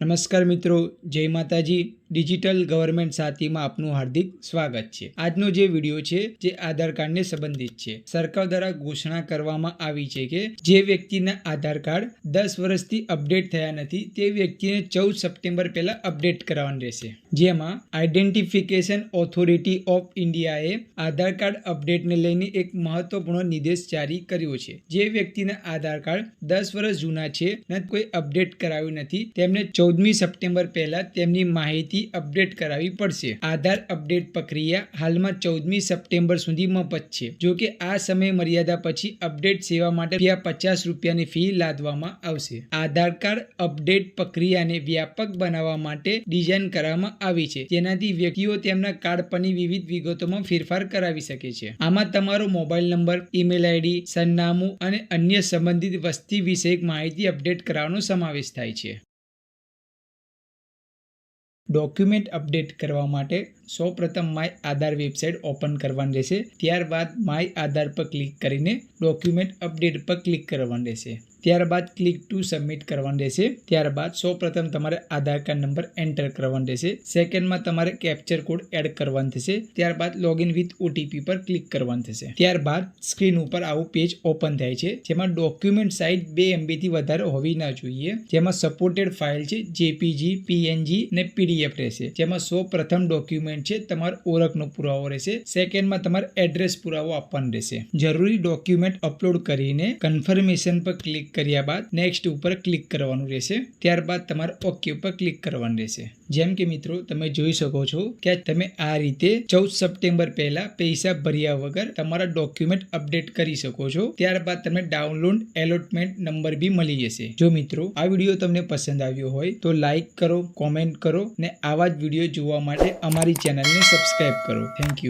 નમસ્કાર મિત્રો જય માતાજી. ડિજિટલ ગવર્મેન્ટ સાથીમાં આપનું હાર્દિક સ્વાગત છે. આજનો જે વીડિયો છે, જે આધાર કાર્ડને સંબંધિત છે. સરકાર દ્વારા ઘોષણા કરવામાં આવી છે કે, જે વ્યક્તિના આધાર કાર્ડ દસ વર્ષથી અપડેટ થયા નથી, તે વ્યક્તિને ચૌદ સપ્ટેમ્બર પહેલા અપડેટ કરાવવાનું રહેશે. જેમાં આઈડેન્ટિફિકેશન ઓથોરિટી ઓફ ઇન્ડિયાએ આધાર કાર્ડ અપડેટને લઈને એક મહત્વપૂર્ણ નિર્દેશ જારી કર્યો છે. જે વ્યક્તિના આધાર કાર્ડ દસ વર્ષ જૂના છે, ને કોઈ અપડેટ કરાવ્યું નથી, તેમને ચૌદમી સપ્ટેમ્બર પહેલા તેમની માહિતી અપડેટ કરાવવી પડશે. આધાર અપડેટ પ્રક્રિયા હાલમાં ચૌદમી સપ્ટેમ્બર સુધી મફત છે. જો કે આ સમય મર્યાદા પછી અપડેટ સેવા માટે રૂપિયા પચાસ રૂપિયાની ફી લાદવામાં આવશે. આધાર કાર્ડ અપડેટ પ્રક્રિયાને વ્યાપક બનાવવા માટે ડિઝાઇન કરવામાં આવી છે. જેનાથી વ્યક્તિઓ તેમના કાર્ડ પરની વિવિધ વિગતોમાં ફેરફાર કરાવી શકે છે. આમાં તમારો મોબાઈલ નંબર, ઈમેલ આઈડી, સરનામું અને અન્ય સંબંધિત વસ્તી વિષયક માહિતી અપડેટ કરાવવાનો સમાવેશ થાય છે. ડોક્યુમેન્ટ અપડેટ કરવા માટે સૌપ્રથમ માય આધાર વેબસાઇટ ઓપન કરવાની રહેશે. ત્યારબાદ માય આધાર પર ક્લિક કરીને ડોક્યુમેન્ટ અપડેટ પર ક્લિક કરવાનું રહેશે. ત્યારબાદ ક્લિક ટુ સબમિટ કરવાનું રહેશે. ત્યારબાદ સૌપ્રથમ તમારે આધાર કાર્ડ નંબર એન્ટર કરવાનો રહેશે. સેકન્ડમાં તમારે કેપ્ચર કોડ એડ કરવાનો થશે. ત્યારબાદ લોગિન વિથ ઓટીપી પર ક્લિક કરવાનું થશે. ત્યારબાદ સ્ક્રીન ઉપર આવું પેજ ઓપન થાય છે, જેમાં ડોક્યુમેન્ટ સાઇઝ બે એમબીથી વધારે હોવી ના જોઈએ. જેમાં સપોર્ટેડ ફાઇલ છે જેપીજી પીએનજી અને પીડીએફ રહેશે. જેમાં સૌ પ્રથમ ડોક્યુમેન્ટ છે, તમારો ઓળખનો પુરાવો રહેશે. સેકન્ડમાં તમારે એડ્રેસ પુરાવો આપવાનો રહેશે. જરૂરી ડોક્યુમેન્ટ અપલોડ કરીને કન્ફર્મેશન પર ક્લિક કર્યા બાદ નેક્સ્ટ ઉપર ક્લિક કરવાનું રહેશે. ત્યારબાદ તમારે ઓકે ઉપર ક્લિક કરવાનું રહેશે. જેમ કે મિત્રો, તમે જોઈ શકો છો કે તમે આ રીતે ચૌદ સપ્ટેમ્બર પહેલા પૈસા ભર્યા વગર તમારા ડોક્યુમેન્ટ અપડેટ કરી શકો છો. ત્યારબાદ તમને ડાઉનલોડ એલોટમેન્ટ નંબર બી મળી જશે. જો મિત્રો, આ વીડિયો તમને પસંદ આવ્યો હોય તો લાઈક કરો કોમેન્ટ કરો ને આવા જ વીડિયો જોવા માટે અમારી ચેનલને સબસ્ક્રાઇબ કરો. Thank you